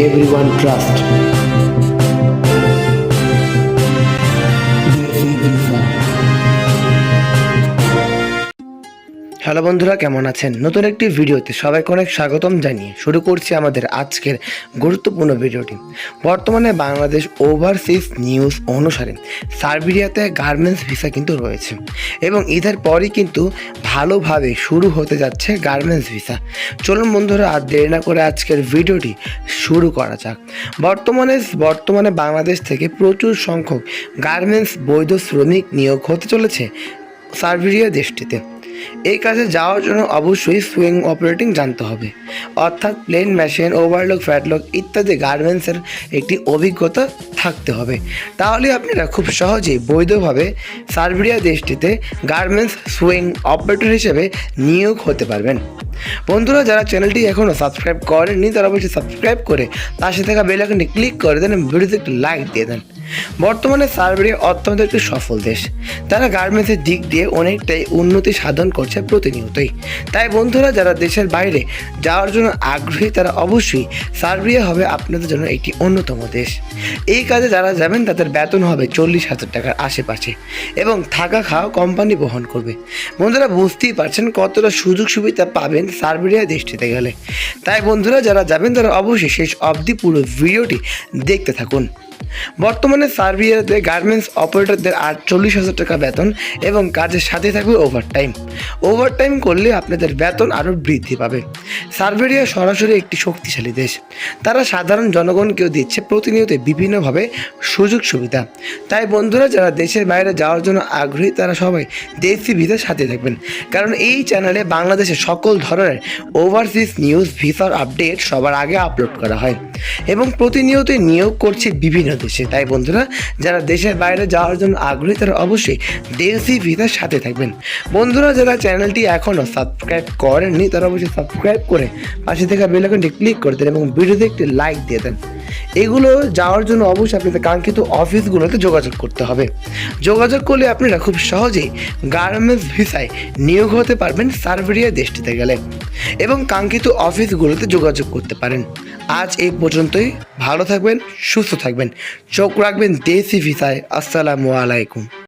everyone trusts. Hello বন্ধুরা, কেমন আছেন? নতুন একটি ভিডিওতে সবাইকে অনেক স্বাগতম জানিয়ে শুরু করছি আমাদের আজকের গুরুত্বপূর্ণ ভিডিওটি। বর্তমানে বাংলাদেশ ওভারসিজ নিউজ অনুসারে সার্বিরিয়াতে গার্মেন্টস ভিসা কিন্তু রয়েছে এবং ঈদের পরই কিন্তু ভালোভাবে শুরু হতে যাচ্ছে গার্মেন্টস ভিসা চলুন বন্ধুরা, আর দেরি না করে আজকের ভিডিওটি শুরু করা যাক। বর্তমানে বর্তমানে বাংলাদেশ থেকে প্রচুর সংখ্যক গার্মেন্টস বৈধ শ্রমিক নিয়োগ হতে চলেছে সার্বিরিয়া দেশটিতে। এই কাজে যাওয়ার জন্য অবশ্যই সুইং অপারেটিং জানতে হবে। অর্থাৎ প্লেন মেশিন ওভারলক ফ্যাটলক ইত্যাদি গার্মেন্টসের একটি অভিজ্ঞতা থাকতে হবে। তাহলে আপনারা খুব সহজেই বৈধভাবে সার্বিয়া দেশটিতে গার্মেন্টস সুইং অপারেটর হিসেবে নিয়োগ হতে পারবেন। বন্ধুরা, যারা চ্যানেলটি এখনও সাবস্ক্রাইব করেননি, তারা অবশ্যই সাবস্ক্রাইব করে পাশে থাকা বেল ক্লিক করে দেন ভিডিওতে একটু লাইক দিয়ে দেন। বর্তমানে সার্বিয়া অত্যন্ত একটি সফল দেশ। তারা গার্মেন্টসের দিক দিয়ে অনেকটাই উন্নতি সাধন করছে প্রতিনিয়তই। তাই বন্ধুরা, যারা দেশের বাইরে যাওয়ার জন্য আগ্রহী, তারা অবশ্যই সার্বিয়া হবে আপনাদের জন্য একটি অন্যতম দেশ। এই কাজে যারা যাবেন, তাদের বেতন হবে চল্লিশ হাজার টাকার আশেপাশে এবং থাকা খাওয়া কোম্পানি বহন করবে। বন্ধুরা, বুঝতেই পারছেন কতটা সুযোগ সুবিধা পাবেন সার্বিয়া দেশটিতে গেলে। তাই বন্ধুরা, যারা যাবেন, তারা অবশ্যই শেষ অবধি পুরো ভিডিওটি দেখতে থাকুন। বর্তমানে সার্বিয়াতে গার্মেন্টস অপারেটরদের আটচল্লিশ হাজার টাকা বেতন এবং কাজের সাথে থাকবে ওভারটাইম ওভারটাইম করলে আপনাদের বেতন আরও বৃদ্ধি পাবে। সার্বিয়া সরাসরি একটি শক্তিশালী দেশ। তারা সাধারণ জনগণকেও দিচ্ছে প্রতিনিয়ত বিভিন্নভাবে সুযোগ সুবিধা। তাই বন্ধুরা, যারা দেশের বাইরে যাওয়ার জন্য আগ্রহী, তারা সবাই দেশি ভিসার সাথে থাকবেন। কারণ এই চ্যানেলে বাংলাদেশের সকল ধরনের ওভারসিজ নিউজ ভিসার আপডেট সবার আগে আপলোড করা হয়। এবং প্রতিনিয়তই নিয়োগ করছে বিভিন্ন দেশে। তাই বন্ধুরা, যারা দেশের বাইরে যাওয়ার জন্য আগ্রহী, তারা অবশ্যই দেশি ভিসার সাথে থাকবেন। বন্ধুরা, যারা চ্যানেলটি এখনও সাবস্ক্রাইব করেননি, তারা অবশ্যই সাবস্ক্রাইব করে পাশে থেকে বেলাকনটি ক্লিক করে দেন এবং ভিডিওতে একটি লাইক দিয়ে দেন। এগুলো যাওয়ার জন্য অবশ্যই আপনাদের কাঙ্ক্ষিত অফিসগুলোতে যোগাযোগ করতে হবে। যোগাযোগ করলে আপনারা খুব সহজেই গার্মেন্টস ভিসায় নিয়োগ হতে পারবেন সার্ভেরিয়া দেশটিতে গেলে এবং কাঙ্ক্ষিত অফিসগুলোতে যোগাযোগ করতে পারেন। আজ এই পর্যন্তই, ভালো থাকবেন, সুস্থ থাকবেন, চোখ রাখবেন দেশি ভিসায়। আসসালামু আলাইকুম।